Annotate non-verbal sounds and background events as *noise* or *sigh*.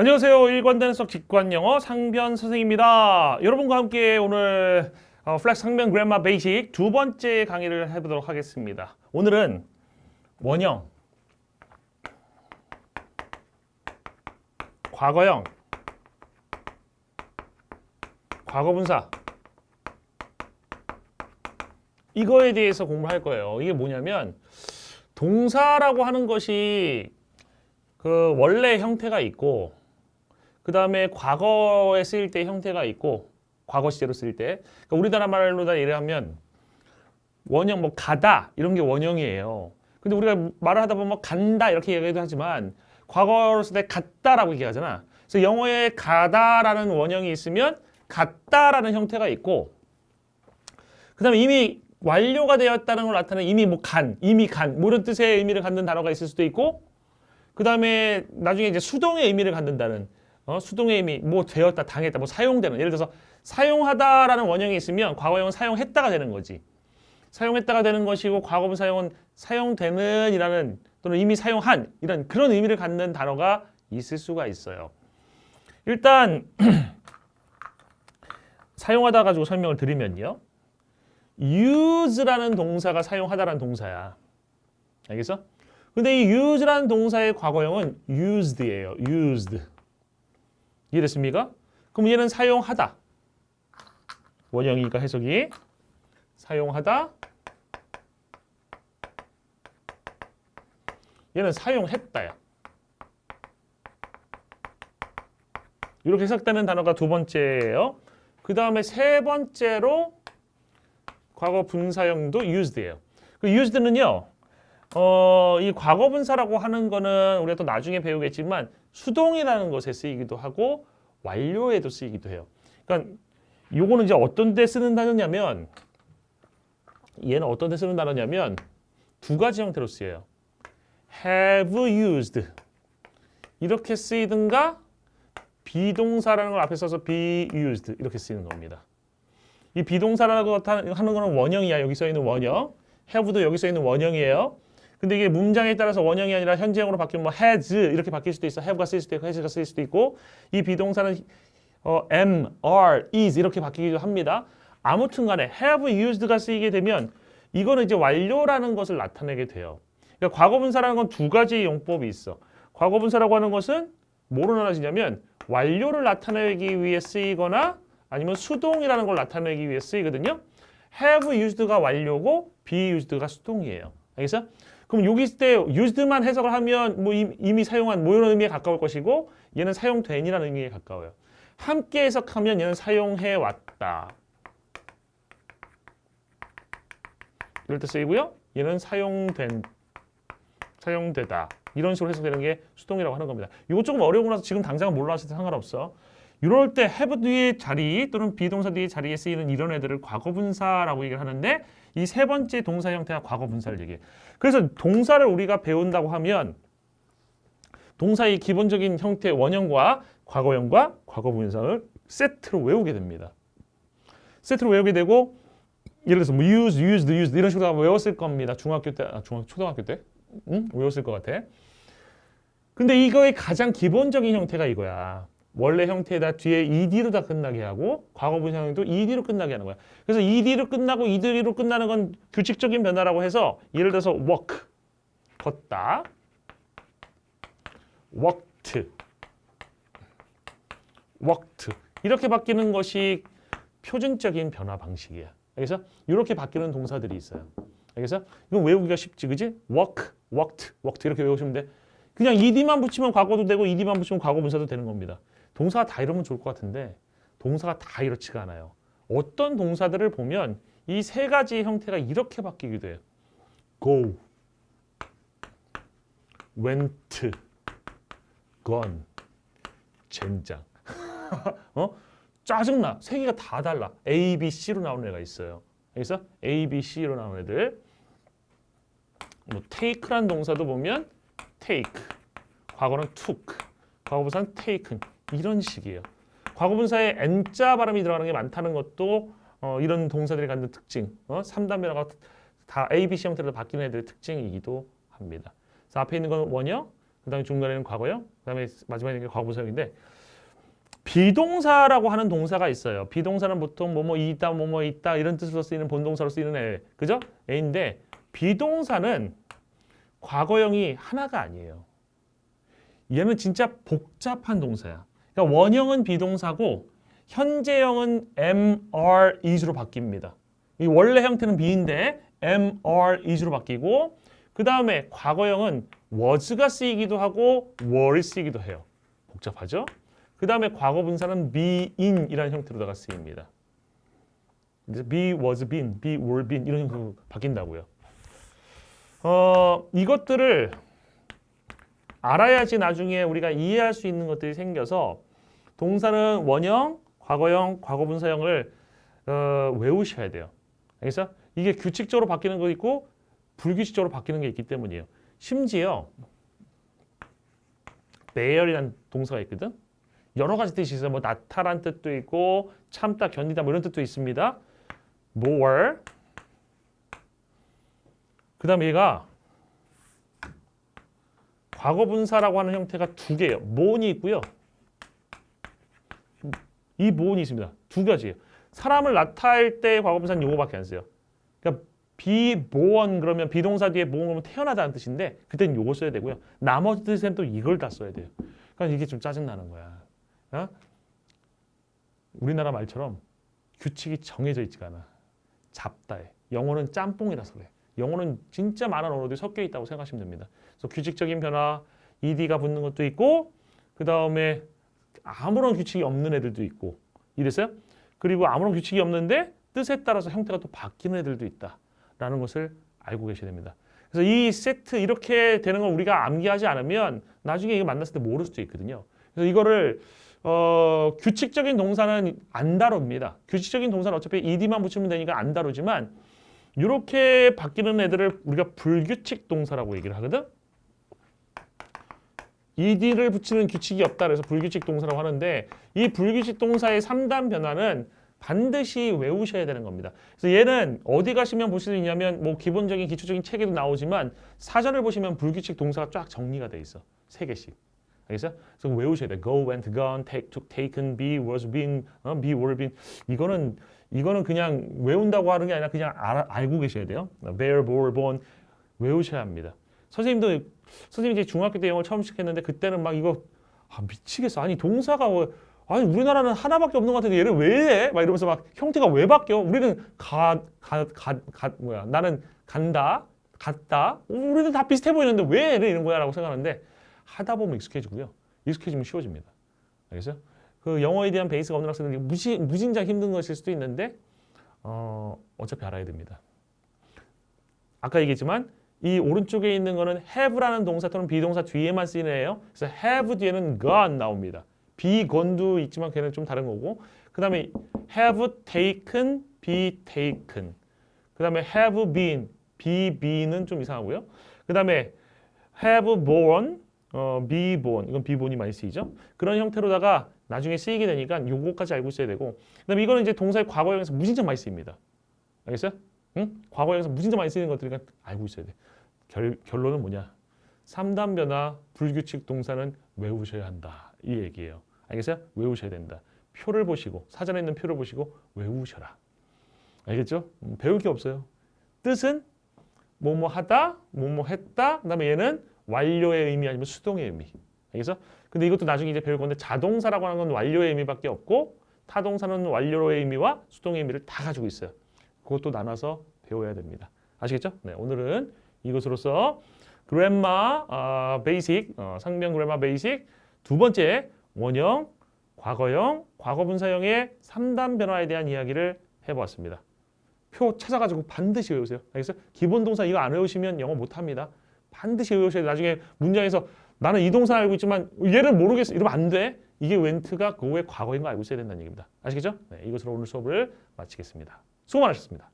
안녕하세요. 일관된 수학 직관영어 상변 선생입니다. 여러분과 함께 오늘 어, 플렉스 상변 그래마 베이직 두 번째 강의를 해보도록 하겠습니다. 오늘은 원형, 과거형, 과거분사 이거에 대해서 공부할 거예요. 이게 뭐냐면 동사라고 하는 것이 그 원래 형태가 있고 그 다음에 과거에 쓰일 때 형태가 있고 과거 시제로 쓸 때 그러니까 우리나라 말로 다 예를 면 원형 뭐 가다 이런 게 원형이에요. 근데 우리가 말을 하다 보면 뭐 간다 이렇게 얘기도 하지만 과거로 쓸 때 갔다라고 얘기하잖아. 그래서 영어에 가다라는 원형이 있으면 갔다라는 형태가 있고 그다음에 이미 완료가 되었다는 걸 나타내는 이미 뭐 간, 이미 간, 뭐 이런 뜻의 의미를 갖는 단어가 있을 수도 있고 그 다음에 나중에 이제 수동의 의미를 갖는다는 어, 수동의 의미 뭐 되었다, 당했다, 뭐 사용되는 예를 들어서 사용하다라는 원형이 있으면 과거형은 사용했다가 되는 거지. 사용했다가 되는 것이고 과거분 사용은 사용되는 이라는 또는 이미 사용한 이런 그런 의미를 갖는 단어가 있을 수가 있어요. 일단 *clears throat* 사용하다 가지고 설명을 드리면요. use라는 동사가 사용하다라는 동사야. 알겠어? 근데 이 use라는 동사의 과거형은 used예요. used. 이해됐습니까? 그럼 얘는 사용하다. 원형이니까 해석이 사용하다. 얘는 사용했다야. 이렇게 해석되는 단어가 두 번째예요. 그 다음에 세 번째로 과거 분사형도 used예요. 그 used는요. 어, 이 과거 분사라고 하는 거는 우리가 또 나중에 배우겠지만 수동이라는 것에 쓰이기도 하고 완료에도 쓰이기도 해요. 그러니까 요거는 이제 어떤 데 쓰는 단어냐면 얘는 어떤 데 쓰는 단어냐면 두 가지 형태로 쓰여요. have used 이렇게 쓰이든가 비동사라는 걸 앞에 써서 be used 이렇게 쓰이는 겁니다. 이 비동사라고 하는 거는 원형이야. 여기 써 있는 원형. have도 여기 써 있는 원형이에요. 근데 이게 문장에 따라서 원형이 아니라 현재형으로 바뀌면 뭐 has 이렇게 바뀔 수도 있어. have가 쓰일 수도 있고 has가 쓰일 수도 있고 이 비동사는 어, am, are, is 이렇게 바뀌기도 합니다. 아무튼 간에 have used가 쓰이게 되면 이거는 이제 완료라는 것을 나타내게 돼요. 그러니까 과거분사라는 건 두 가지 용법이 있어. 과거분사라고 하는 것은 뭐로 나눠지냐면 완료를 나타내기 위해 쓰이거나 아니면 수동이라는 걸 나타내기 위해 쓰이거든요. have used가 완료고 be used가 수동이에요. 알겠어? 그럼 여기 있을 때 used만 해석을 하면 뭐 이미 사용한 뭐 이런 의미에 가까울 것이고 얘는 사용된이라는 의미에 가까워요. 함께 해석하면 얘는 사용해 왔다. 이럴 때 쓰이고요. 얘는 사용된 사용되다. 이런 식으로 해석되는 게 수동이라고 하는 겁니다. 이거 조금 어려우라서 지금 당장 몰라서 상관없어. 이럴 때 have 뒤의 자리 또는 비동사 뒤의 자리에 쓰이는 이런 애들을 과거분사라고 얘기를 하는데 이 세 번째 동사 형태가 과거분사를 얘기해. 그래서 동사를 우리가 배운다고 하면 동사의 기본적인 형태 원형과 과거형과 과거분사를 세트로 외우게 됩니다. 세트로 외우게 되고 예를 들어서 뭐 use, used, used 이런 식으로 외웠을 겁니다. 중학교 때, 아, 중학 초등학교 때, 응? 외웠을 것 같아. 근데 이거의 가장 기본적인 형태가 이거야. 원래 형태에다 뒤에 ed로 다 끝나게 하고 과거 분사형도 ed로 끝나게 하는 거야. 그래서 ed로 끝나고 ed로 끝나는 건 규칙적인 변화라고 해서 예를 들어서 walk 걷다 walked walked 이렇게 바뀌는 것이 표준적인 변화 방식이야. 알겠어? 이렇게 바뀌는 동사들이 있어요. 알겠어? 이건 외우기가 쉽지, 그지? walk, walked, walked 이렇게 외우시면 돼. 그냥 ed만 붙이면 과거도 되고 ed만 붙이면 과거 분사도 되는 겁니다. 동사가 다 이러면 좋을 것 같은데 동사가 다 이렇지가 않아요. 어떤 동사들을 보면 이 세 가지 형태가 이렇게 바뀌기도 해요. go, went, gone, 젠장. *laughs* 어? 짜증나. 세 개가 다 달라. A, B, C로 나오는 애가 있어요. 알겠어? A, B, C로 나오는 애들. 뭐 take란 동사도 보면 take. 과거는 took. 과거분사는 taken. 이런 식이에요. 과거분사에 n자 발음이 들어가는 게 많다는 것도 어, 이런 동사들이 갖는 특징. 어? 3단변화가 다 A, B, C 형태로 바뀌는 애들의 특징이기도 합니다. 그래서 앞에 있는 건 원형, 그 다음에 중간에는 과거형, 그 다음에 마지막에 과거분사형인데 비동사라고 하는 동사가 있어요. 비동사는 보통 뭐뭐 있다, 뭐뭐 있다 이런 뜻으로 쓰이는 본동사로 쓰이는 애, 그죠? 애인데 비동사는 과거형이 하나가 아니에요. 얘는 진짜 복잡한 동사야. 그러니까 원형은 비동사고 현재형은 MR is로 바뀝니다. 이 원래 형태는 be인데 MR is로 바뀌고 그 다음에 과거형은 was가 쓰이기도 하고 were이 쓰이기도 해요. 복잡하죠? 그 다음에 과거 분사는 be인이라는 형태로다가 쓰입니다. be, was, been, be, were, been 이런 형태로 바뀐다고요. 어, 이것들을 알아야지 나중에 우리가 이해할 수 있는 것들이 생겨서 동사는 원형, 과거형, 과거분사형을 어, 외우셔야 돼요. 알겠어? 이게 규칙적으로 바뀌는 거 있고 불규칙적으로 바뀌는 게 있기 때문이에요. 심지어 bear이라는 동사가 있거든. 여러 가지 뜻이 있어요. 뭐 나타란 뜻도 있고 참다, 견디다 뭐 이런 뜻도 있습니다. more 그다음에 얘가 과거분사라고 하는 형태가 두 개예요. 모온이 있고요. 이 모온이 있습니다. 두 가지예요. 사람을 나타할 때 과거분사는 요거밖에 안 써요. 그러니까 비보원 그러면 비동사 뒤에 모원 그러면 태어나다는 뜻인데 그때는 요거 써야 되고요. 나머지 뜻에는 또 이걸 다 써야 돼요. 그러니까 이게 좀 짜증 나는 거야. 어? 우리나라 말처럼 규칙이 정해져 있지가 않아. 잡다해. 영어는 짬뽕이라서 그래. 영어는 진짜 많은 언어들이 섞여 있다고 생각하시면 됩니다. 그래서 규칙적인 변화, ed가 붙는 것도 있고 그 다음에 아무런 규칙이 없는 애들도 있고 이랬어요. 그리고 아무런 규칙이 없는데 뜻에 따라서 형태가 또 바뀌는 애들도 있다라는 것을 알고 계셔야 됩니다. 그래서 이 세트 이렇게 되는 걸 우리가 암기하지 않으면 나중에 이거 만났을 때 모를 수도 있거든요. 그래서 이거를 어, 규칙적인 동사는 안 다룹니다. 규칙적인 동사는 어차피 ed만 붙이면 되니까 안 다루지만 이렇게 바뀌는 애들을 우리가 불규칙 동사라고 얘기를 하거든. Ed를 붙이는 규칙이 없다 그래서 불규칙 동사라고 하는데 이 불규칙 동사의 3단 변화는 반드시 외우셔야 되는 겁니다. 그래서 얘는 어디 가시면 보실 수 있냐면 뭐 기본적인 기초적인 책에도 나오지만 사전을 보시면 불규칙 동사가 쫙 정리가 돼 있어. 세 개씩. 알겠어요? 그래서 외우셔야 돼. go, went, gone, take, took, taken, be, was, been, 어, be, were, been. 이거는 이거는 그냥 외운다고 하는 게 아니라 그냥 알, 알고 계셔야 돼요. bear, bore, born 외우셔야 합니다. 선생님도 선생님이 이제 중학교 때 영어 처음 시작했는데 그때는 막 이거 아, 미치겠어. 아니 동사가 뭐 아니 우리나라는 하나밖에 없는 것 같은데 얘를 왜 해? 막 이러면서 막 형태가 왜 바뀌어? 우리는 가, 가, 뭐야? 나는 간다, 갔다. 우리는 다 비슷해 보이는데 왜 얘를 이런 거야라고 생각하는데 하다 보면 익숙해지고요. 익숙해지면 쉬워집니다. 알겠어요? 그 영어에 대한 베이스가 없는 학생들이 무시, 무진장 힘든 것일 수도 있는데 어, 어차피 알아야 됩니다. 아까 얘기했지만 이 오른쪽에 있는 거는 have라는 동사 또는 비동사 뒤에만 쓰이는 애예요. 그래서 have 뒤에는 gone 나옵니다. be gone도 있지만 걔는 좀 다른 거고 그 다음에 have taken, be taken 그 다음에 have been, be be는 좀 이상하고요. 그 다음에 have born, 어, be born 이건 be born이 많이 쓰이죠. 그런 형태로다가 나중에 쓰이게 되니까 요거까지 알고 있어야 되고 그 다음에 이거는 이제 동사의 과거형에서 무진장 많이 쓰입니다. 알겠어요? 응? 과거형에서 무진장 많이 쓰이는 것들이니까 알고 있어야 돼. 결, 결론은 뭐냐? 3단 변화 불규칙 동사는 외우셔야 한다. 이 얘기예요. 알겠어요? 외우셔야 된다. 표를 보시고 사전에 있는 표를 보시고 외우셔라. 알겠죠? 음, 배울 게 없어요. 뜻은 뭐뭐 하다, 뭐뭐 했다. 그다음에 얘는 완료의 의미 아니면 수동의 의미. 알겠어? 근데 이것도 나중에 이제 배울 건데 자동사라고 하는 건 완료의 의미밖에 없고 타동사는 완료의 의미와 수동의 의미를 다 가지고 있어요. 그것도 나눠서 배워야 됩니다. 아시겠죠? 네, 오늘은 이것으로서 그래마 어, 베이직 어, 상명 그래마 베이직 두 번째 원형, 과거형, 과거분사형의 3단 변화에 대한 이야기를 해보았습니다. 표 찾아가지고 반드시 외우세요. 알겠어요? 기본 동사 이거 안 외우시면 영어 못합니다. 반드시 외우셔야 돼요. 나중에 문장에서 나는 이 동사 알고 있지만 얘를 모르겠어. 이러면 안 돼. 이게 웬트가 그거의 과거인 거 알고 있어야 된다는 얘기입니다. 아시겠죠? 네, 이것으로 오늘 수업을 마치겠습니다. 수고 많으셨습니다.